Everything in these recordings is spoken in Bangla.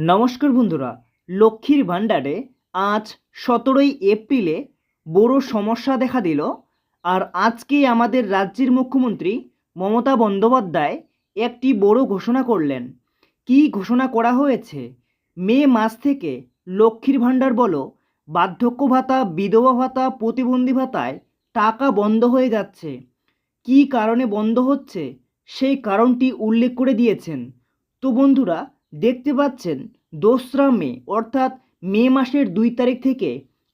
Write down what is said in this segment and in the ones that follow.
নমস্কার বন্ধুরা, লক্ষ্মীর ভাণ্ডারে আজ সতেরোই এপ্রিলে বড় সমস্যা দেখা দিল আর আজকে আমাদের রাজ্যের মুখ্যমন্ত্রী মমতা বন্দ্যোপাধ্যায় একটি বড় ঘোষণা করলেন। কী ঘোষণা করা হয়েছে? মে মাস থেকে লক্ষ্মীর ভাণ্ডার বলো, বার্ধক্য ভাতা, বিধবা ভাতা, প্রতিবন্ধী ভাতায় টাকা বন্ধ হয়ে যাচ্ছে। কী কারণে বন্ধ হচ্ছে? সেই কারণটি উল্লেখ করে দিয়েছেন। তো বন্ধুরা দেখতে পাচ্ছেন দোসরা মে, অর্থাৎ মে মাসের দুই তারিখ থেকে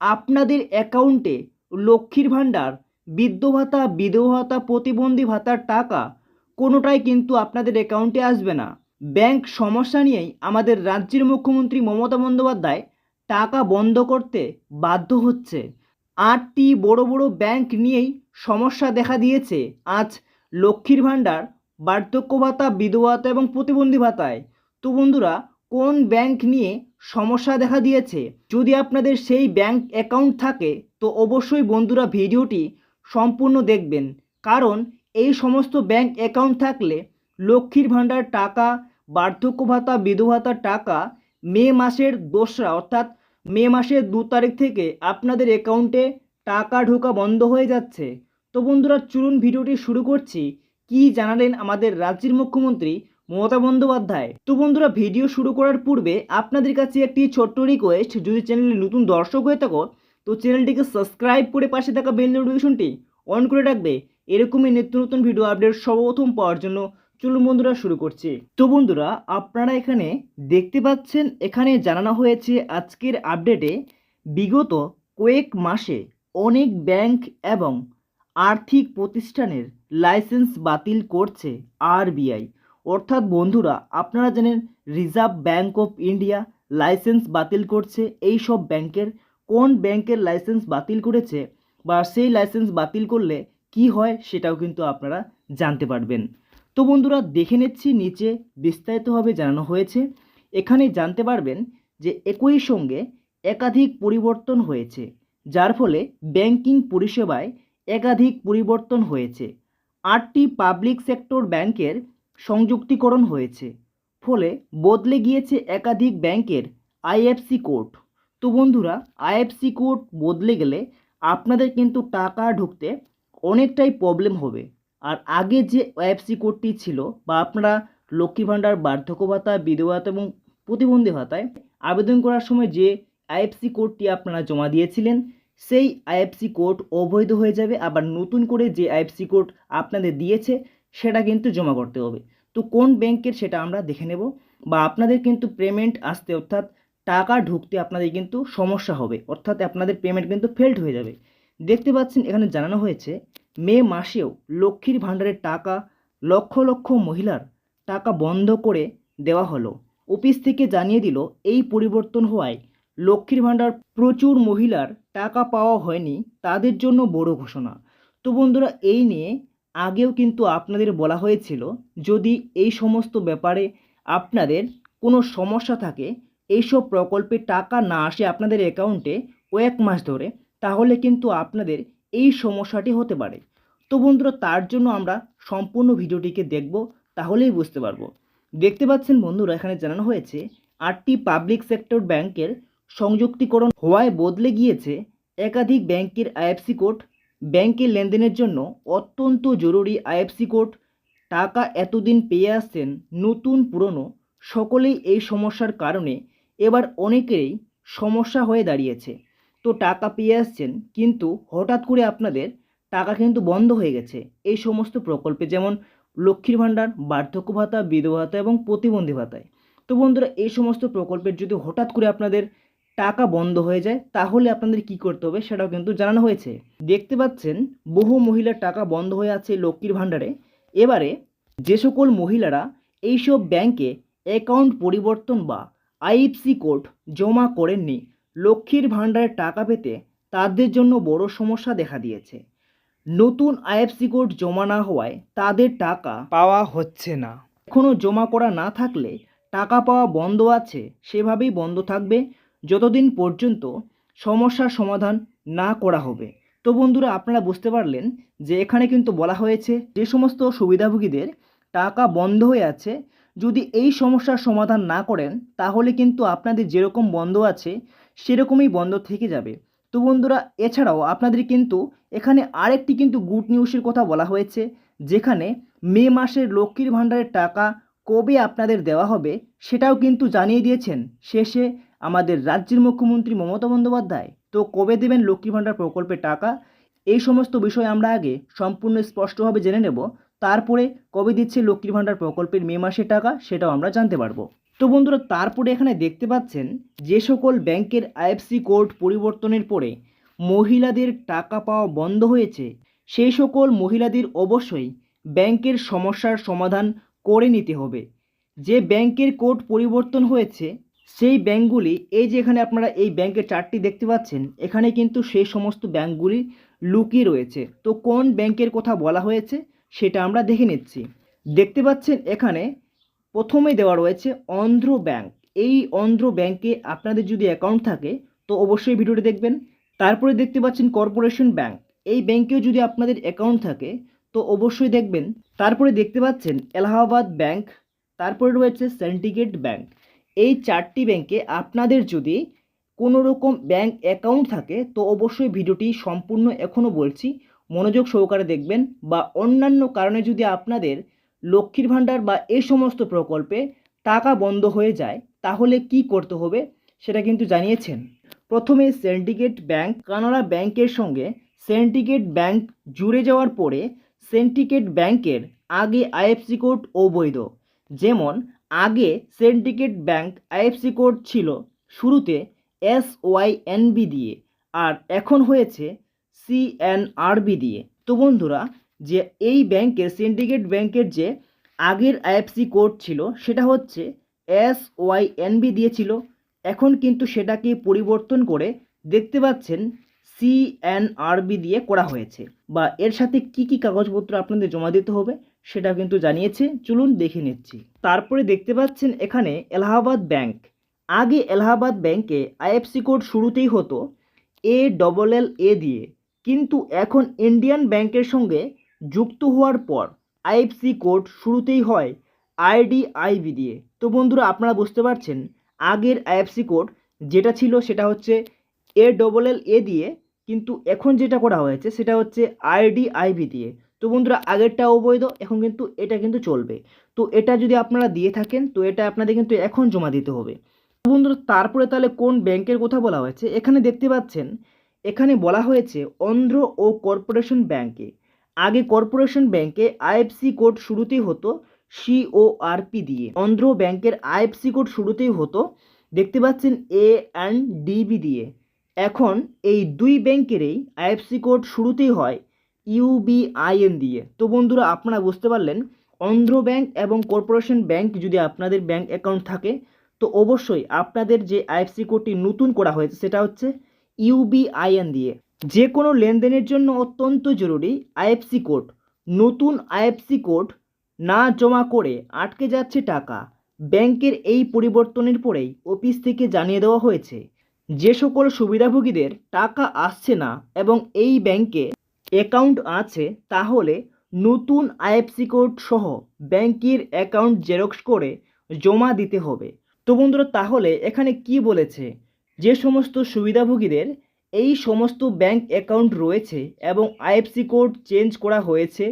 আপনাদের অ্যাকাউন্টে লক্ষ্মীর ভাণ্ডার, বৃদ্ধ ভাতা, বিধবা ভাতা, প্রতিবন্ধী ভাতার টাকা কোনোটাই কিন্তু আপনাদের অ্যাকাউন্টে আসবে না। ব্যাংক সমস্যা নিয়েই আমাদের রাজ্যের মুখ্যমন্ত্রী মমতা বন্দ্যোপাধ্যায় টাকা বন্ধ করতে বাধ্য হচ্ছে। আটটি বড় বড় ব্যাংক নিয়েই সমস্যা দেখা দিয়েছে। আজ লক্ষ্মীর ভাণ্ডার, বার্ধক্য ভাতা, বিধবা ভাতা এবং প্রতিবন্ধী ভাতায় তো বন্ধুরা, কোন ব্যাংক নিয়ে সমস্যা দেখা দিয়েছে? যদি আপনাদের সেই ব্যাংক অ্যাকাউন্ট থাকে, তো অবশ্যই বন্ধুরা ভিডিওটি সম্পূর্ণ দেখবেন। কারণ এই সমস্ত ব্যাংক অ্যাকাউন্ট থাকলে লক্ষ্মীর ভাণ্ডার টাকা, বার্ধক্য ভাতা, বিধবা ভাতার টাকা মে মাসের দোসরা, অর্থাৎ মে মাসের দু তারিখ থেকে আপনাদের অ্যাকাউন্টে টাকা ঢোকা বন্ধ হয়ে যাচ্ছে। তো বন্ধুরা, চলুন ভিডিওটি শুরু করছি। কি জানালেন আমাদের রাজ্যের মুখ্যমন্ত্রী মমতা বন্দ্যোপাধ্যায়, তো বন্ধুরা ভিডিও শুরু করার পূর্বে আপনাদের কাছে একটি ছোট্ট রিকোয়েস্ট যদি চ্যানেলে নতুন দর্শক হয়ে থাকো, তো চ্যানেলটিকে সাবস্ক্রাইব করে পাশে থাকা বেল নোটিফিকেশনটি অন করে রাখবে। এরকমই নিত্য নতুন ভিডিও আপডেট সর্বপ্রথম পাওয়ার জন্য চলুন বন্ধুরা শুরু করছি। তো বন্ধুরা, আপনারা এখানে দেখতে পাচ্ছেন, এখানে জানানো হয়েছে আজকের আপডেটে বিগত কয়েক মাসে অনেক ব্যাংক এবং আর্থিক প্রতিষ্ঠানের লাইসেন্স বাতিল করছে আরবিআই অর্থাৎ বন্ধুরা, আপনারা জানেন reserve bank of India licence বাতিল করছে। এই সব ব্যাংকের কোন ব্যাংকের লাইসেন্স বাতিল করেছে বা সেই লাইসেন্স বাতিল করলে কি হয় সেটাও কিন্তু আপনারা জানতে পারবেন। তো বন্ধুরা, দেখে নিচ্ছি, নিচে বিস্তারিতভাবে জানানো হয়েছে। এখানে জানতে পারবেন যে একই সঙ্গে একাধিক পরিবর্তন হয়েছে, যার ফলে ব্যাংকিং পরিষেবায় একাধিক পরিবর্তন হয়েছে। আটটি পাবলিক সেক্টর ব্যাংকের সংযুক্তিকরণ হয়েছে। ফলে বদলে গিয়েছে একাধিক ব্যাংকের আইএফসি কোড। তো বন্ধুরা আইএফসি কোড বদলে গেলে আপনাদের কিন্তু টাকা ঢুকতে অনেকটাই প্রবলেম হবে। আর আগে যে আইএফসি কোডটি ছিল বা আপনারা লক্ষ্মী ভাণ্ডার, বার্ধক্য ভাতা, বিধবা ভাতা এবং প্রতিবন্ধী ভাতায় আবেদন করার সময় যে আইএফসি কোডটি আপনারা জমা দিয়েছিলেন, সেই আইএফসি কোড অবৈধ হয়ে যাবে। আবার নতুন করে যে আইএফসি কোড আপনাদের দিয়েছে সেটা কিন্তু জমা করতে হবে। তো কোন ব্যাংকের সেটা আমরা দেখে নেব বা আপনাদের কিন্তু পেমেন্ট আসতে অর্থাৎ টাকা ঢুকতে আপনাদের কিন্তু সমস্যা হবে। অর্থাৎ আপনাদের পেমেন্ট কিন্তু ফেল্ড হয়ে যাবে। দেখতে পাচ্ছেন এখানে জানানো হয়েছে, মে মাসেও লক্ষ্মীর ভাণ্ডারের টাকা লক্ষ লক্ষ মহিলার টাকা বন্ধ করে দেওয়া হলো। অফিস থেকে জানিয়ে দিল, এই পরিবর্তন হওয়ায় লক্ষ্মীর ভাণ্ডার প্রচুর মহিলার টাকা পাওয়া হয়নি, তাদের জন্য বড় ঘোষণা। তো বন্ধুরা, এই নিয়ে আগেও কিন্তু আপনাদের বলা হয়েছিল, যদি এই সমস্ত ব্যাপারে আপনাদের কোনো সমস্যা থাকে, এইসব প্রকল্পে টাকা না আসে আপনাদের অ্যাকাউন্টে কয়েক মাস ধরে, তাহলে কিন্তু আপনাদের এই সমস্যাটি হতে পারে। তো বন্ধুরা, তার জন্য আমরা সম্পূর্ণ ভিডিওটিকে দেখব, তাহলেই বুঝতে পারব। দেখতে পাচ্ছেন বন্ধুরা, এখানে জানানো হয়েছে, আটটি পাবলিক সেক্টর ব্যাংকের সংযুক্তিকরণ হওয়ায় বদলে গিয়েছে একাধিক ব্যাংকের আইএফসি কোড ব্যাংকের লেনদেনের জন্য অত্যন্ত জরুরি আইএফসি কোড। টাকা এতদিন পেয়ে আসছেন নতুন পুরনো। সকলেই এই সমস্যার কারণে এবার অনেকেরই সমস্যা হয়ে দাঁড়িয়েছে। তো টাকা পেয়ে আসছেন, কিন্তু হঠাৎ করে আপনাদের টাকা কিন্তু বন্ধ হয়ে গেছে। এই সমস্ত প্রকল্পে যেমন লক্ষ্মীর ভাণ্ডার, বার্ধক্য ভাতা, বিধবা ভাতা এবং প্রতিবন্ধী ভাতায়। তো বন্ধুরা, এই সমস্ত প্রকল্পের যদি হঠাৎ করে আপনাদের টাকা বন্ধ হয়ে যায়, তাহলে আপনাদের কি করতে হবে সেটাও কিন্তু জানানো হয়েছে। দেখতে পাচ্ছেন, বহু মহিলার টাকা বন্ধ হয়ে আছে লক্ষ্মীর ভাণ্ডারে। এবারে যে সকল মহিলারা এইসব ব্যাংকে অ্যাকাউন্ট পরিবর্তন বা আইএফসি কোড জমা করেননি, লক্ষ্মীর ভাণ্ডারের টাকা পেতে তাদের জন্য বড় সমস্যা দেখা দিয়েছে। নতুন আইএফসি কোড জমা না হওয়ায় তাদের টাকা পাওয়া হচ্ছে না। এখনও জমা করা না থাকলে টাকা পাওয়া বন্ধ আছে, সেভাবেই বন্ধ থাকবে। যতদিন পর্যন্ত সমস্যার সমাধান না করা হবে। তো বন্ধুরা, আপনারা বুঝতে পারলেন যে এখানে কিন্তু বলা হয়েছে যে সমস্ত সুবিধাভোগীদের টাকা বন্ধ হয়ে আছে। যদি এই সমস্যার সমাধান না করেন, তাহলে কিন্তু আপনাদের যেরকম বন্ধ আছে, সেরকমই বন্ধ থেকে যাবে। তো বন্ধুরা, এছাড়াও আপনাদের কিন্তু এখানে আরেকটি কিন্তু গুড নিউজের কথা বলা হয়েছে, যেখানে মে মাসের লক্ষ্মীর ভাণ্ডারের টাকা কবে আপনাদের দেওয়া হবে সেটাও কিন্তু জানিয়ে দিয়েছেন শেষে আমাদের রাজ্যের মুখ্যমন্ত্রী মমতা বন্দ্যোপাধ্যায়। তো কবে দেবেন লক্ষ্মী ভাণ্ডার প্রকল্পের টাকা? এই সমস্ত বিষয় আমরা আগে সম্পূর্ণ স্পষ্টভাবে জেনে নেব। তারপরে কবে দিচ্ছে লক্ষ্মীর ভাণ্ডার প্রকল্পের মে মাসের টাকা সেটাও আমরা জানতে পারব। তো বন্ধুরা, তারপরে এখানে দেখতে পাচ্ছেন যে সকল ব্যাংকের আইএফসি কোড পরিবর্তনের পরে মহিলাদের টাকা পাওয়া বন্ধ হয়েছে। সেই সকল মহিলাদের অবশ্যই ব্যাংকের সমস্যার সমাধান করে নিতে হবে। যে ব্যাংকের কোড পরিবর্তন হয়েছে, সেই ব্যাংকগুলি, এই যে এখানে আপনারা এই ব্যাংকের চারটি দেখতে পাচ্ছেন, এখানে কিন্তু সেই সমস্ত ব্যাংকগুলি লুকিয়ে রয়েছে। তো কোন ব্যাংকের কথা বলা হয়েছে, সেটা আমরা দেখে নিচ্ছি। দেখতে পাচ্ছেন এখানে প্রথমে দেওয়া রয়েছে অন্ধ্র ব্যাংক। এই অন্ধ্র ব্যাংকে আপনাদের যদি অ্যাকাউন্ট থাকে, তো অবশ্যই ভিডিওটি দেখবেন। তারপরে দেখতে পাচ্ছেন কর্পোরেশন ব্যাংক। এই ব্যাংকেও যদি আপনাদের অ্যাকাউন্ট থাকে তো অবশ্যই দেখবেন। তারপরে দেখতে পাচ্ছেন এলাহাবাদ ব্যাংক, তারপরে রয়েছে সিন্ডিকেট ব্যাংক এই চারটি ব্যাংকে আপনাদের যদি কোনো রকম ব্যাংক অ্যাকাউন্ট থাকে, তো অবশ্যই ভিডিওটি সম্পূর্ণ এখনও বলছি। মনোযোগ সহকারে দেখবেন বা অন্যান্য কারণে যদি আপনাদের লক্ষ্মীর ভাণ্ডার বা এই সমস্ত প্রকল্পে টাকা বন্ধ হয়ে যায়, তাহলে কি করতে হবে সেটা কিন্তু জানিয়েছেন। প্রথমে সিন্ডিকেট ব্যাংক কানাড়া ব্যাংকের সঙ্গে সিন্ডিকেট ব্যাংক জুড়ে যাওয়ার পরে সিন্ডিকেট ব্যাংকের আগে আইএফসি কোড অবৈধ। যেমন, আগে সিন্ডিকেট ব্যাংক আইএফসি কোড ছিল শুরুতে এস ওয়াই এনবি দিয়ে, আর এখন হয়েছে সিএনআরবি দিয়ে। তো বন্ধুরা, যে এই ব্যাংকের সিন্ডিকেট ব্যাংকের যে আগের আইএফসি কোড ছিল, সেটা হচ্ছে এস ওয়াই এনবি দিয়েছিল। এখন কিন্তু সেটাকে পরিবর্তন করে দেখতে পাচ্ছেন সিএনআরবি দিয়ে করা হয়েছে। বা এর সাথে কি কি কাগজপত্র আপনাদের জমা দিতে হবে, সেটা কিন্তু জানিয়েছে। চলুন দেখে নিচ্ছি। তারপরে দেখতে পাচ্ছেন এখানে এলাহাবাদ ব্যাংক। আগে এলাহাবাদ ব্যাংকে আইএফসি কোড শুরুতেই হতো এ ডবল এল এ দিয়ে। কিন্তু এখন ইন্ডিয়ান ব্যাংকের সঙ্গে যুক্ত হওয়ার পর আইএফসি কোড শুরুতেই হয় আইডি আইবি দিয়ে। তো বন্ধুরা, আপনারা বুঝতে পারছেন, আগের আইএফসি কোড যেটা ছিল সেটা হচ্ছে এ ডবল এল এ দিয়ে কিন্তু এখন যেটা করা হয়েছে সেটা হচ্ছে আইডি আইবি দিয়ে। তো বন্ধুরা আগেরটা অবৈধ এখন কিন্তু এটা কিন্তু চলবে। তো এটা যদি আপনারা দিয়ে থাকেন, তো এটা আপনাদের কিন্তু এখন জমা দিতে হবে। বন্ধুরা, তারপরে তাহলে কোন ব্যাংকের কথা বলা হয়েছে? এখানে দেখতে পাচ্ছেন, এখানে বলা হয়েছে অন্ধ্র ও কর্পোরেশন ব্যাংকে। আগে কর্পোরেশন ব্যাংকে আইএফসি কোড শুরুতেই হতো সিওআরপি দিয়ে। অন্ধ্র ব্যাংকের আইএফসি কোড শুরুতেই হতো, দেখতে পাচ্ছেন এ অ্যান্ড ডিবি দিয়ে। এখন এই দুই ব্যাংকেরই আইএফসি কোড শুরুতেই হয় ইউবিআইএন দিয়ে। তো বন্ধুরা, আপনারা বুঝতে পারলেন, অন্ধ্র ব্যাংক এবং কর্পোরেশন ব্যাংক যদি আপনাদের ব্যাংক অ্যাকাউন্ট থাকে, তো অবশ্যই আপনাদের যে আইএফসি কোডটি নতুন করা হয়েছে, সেটা হচ্ছে ইউবিআইএন দিয়ে। যে কোনো লেনদেনের জন্য অত্যন্ত জরুরি আইএফসি কোড। নতুন আইএফসি কোড না জমা করে আটকে যাচ্ছে টাকা। ব্যাংকের এই পরিবর্তনের পরেই অফিস থেকে জানিয়ে দেওয়া হয়েছে যে সকল সুবিধাভোগীদের টাকা আসছে না এবং এই ব্যাংকে অ্যাকাউন্ট আছে, তাহলে নতুন আইএফসি কোড সহ ব্যাংকের অ্যাকাউন্ট জেরক্স করে জমা দিতে হবে। তো বন্ধুরা, তাহলে এখানে কি বলেছে? যে সমস্ত সুবিধাভোগীদের এই সমস্ত ব্যাংক অ্যাকাউন্ট রয়েছে এবং আইএফসি কোড চেঞ্জ করা হয়েছে,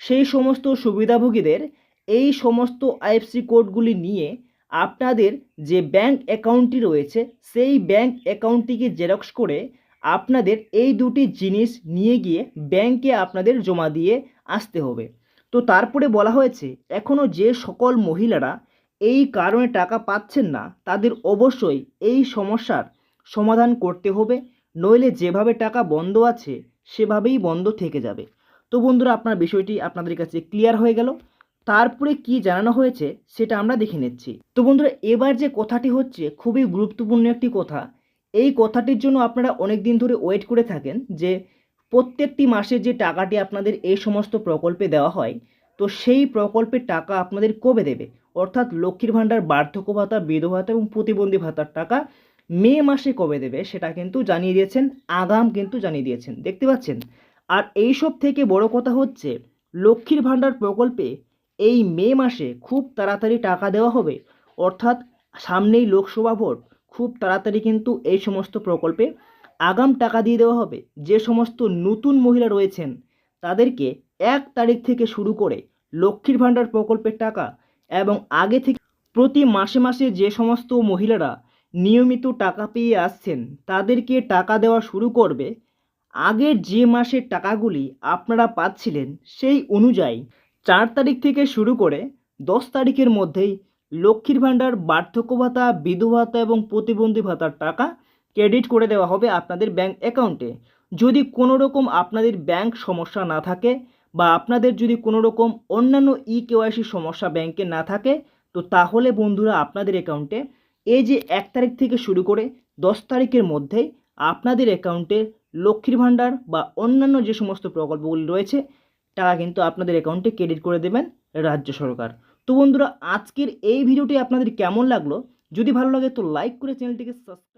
সেই সমস্ত সুবিধাভোগীদের এই সমস্ত আইএফসি কোডগুলি নিয়ে আপনাদের যে ব্যাংক অ্যাকাউন্টটি রয়েছে, সেই ব্যাংক অ্যাকাউন্টটিকে জেরক্স করে আপনাদের এই দুটি জিনিস নিয়ে গিয়ে ব্যাংকে আপনাদের জমা দিয়ে আসতে হবে। তো তারপরে বলা হয়েছে এখনও যে সকল মহিলারা এই কারণে টাকা পাচ্ছেন না, তাদের অবশ্যই এই সমস্যার সমাধান করতে হবে, নইলে যেভাবে টাকা বন্ধ আছে, সেভাবেই বন্ধ থেকে যাবে। তো বন্ধুরা, আপনার বিষয়টি আপনাদের কাছে ক্লিয়ার হয়ে গেল। তারপরে কি জানানো হয়েছে সেটা আমরা দেখে নিচ্ছি। তো বন্ধুরা, এবার যে কথাটি হচ্ছে খুবই গুরুত্বপূর্ণ একটি কথা। এই কথাটির জন্য আপনারা অনেক দিন ধরে ওয়েট করে থাকেন যে প্রত্যেকটি মাসে যে টাকাটি আপনাদের এই সমস্ত প্রকল্পে দেওয়া হয়, তো সেই প্রকল্পের টাকা আপনাদের কবে দেবে? অর্থাৎ লক্ষ্মীর ভাণ্ডার, বার্ধক্য ভাতা, বিধবা ভাতা এবং প্রতিবন্ধী ভাতার টাকা মে মাসে কবে দেবে সেটা কিন্তু জানিয়ে দিয়েছেন, আগাম কিন্তু জানিয়ে দিয়েছেন। দেখতে পাচ্ছেন? আর এইসব থেকে বড় কথা হচ্ছে লক্ষ্মীর ভাণ্ডার প্রকল্পে এই মে মাসে খুব তাড়াতাড়ি টাকা দেওয়া হবে। অর্থাৎ সামনেই লোকসভা ভোট, খুব তাড়াতাড়ি কিন্তু এই সমস্ত প্রকল্পে আগাম টাকা দিয়ে দেওয়া হবে। যে সমস্ত নতুন মহিলা রয়েছেন, তাদেরকে এক তারিখ থেকে শুরু করে লক্ষ্মীর ভাণ্ডার প্রকল্পের টাকা এবং আগে থেকে প্রতি মাসে মাসে যে সমস্ত মহিলারা নিয়মিত টাকা পেয়ে আসছেন, তাদেরকে টাকা দেওয়া শুরু করবে। আগের যে মাসের টাকাগুলি আপনারা পাচ্ছিলেন, সেই অনুযায়ী চার তারিখ থেকে শুরু করে দশ তারিখের মধ্যেই লক্ষ্মীর ভাণ্ডার, বার্ধক্য ভাতা, বিধবা ভাতা এবং প্রতিবন্ধী ভাতার টাকা ক্রেডিট করে দেওয়া হবে আপনাদের ব্যাংক অ্যাকাউন্টে। যদি কোনো রকম আপনাদের ব্যাংক সমস্যা না থাকে বা আপনাদের যদি কোনো রকম অন্যান্য ই কেওয়াইসি সমস্যা ব্যাংকে না থাকে, তো তাহলে বন্ধুরা আপনাদের অ্যাকাউন্টে এই যে এক তারিখ থেকে শুরু করে দশ তারিখের মধ্যেই আপনাদের অ্যাকাউন্টে লক্ষ্মীর ভাণ্ডার বা অন্যান্য যে সমস্ত প্রকল্পগুলি রয়েছে টাকা কিন্তু আপনাদের অ্যাকাউন্টে ক্রেডিট করে দেবেন রাজ্য সরকার। তো বন্ধুরা, আজকের এই ভিডিওটি আপনাদের কেমন লাগল? যদি ভালো লাগে তো লাইক করে চ্যানেলটিকে সাবস্ক্রাইব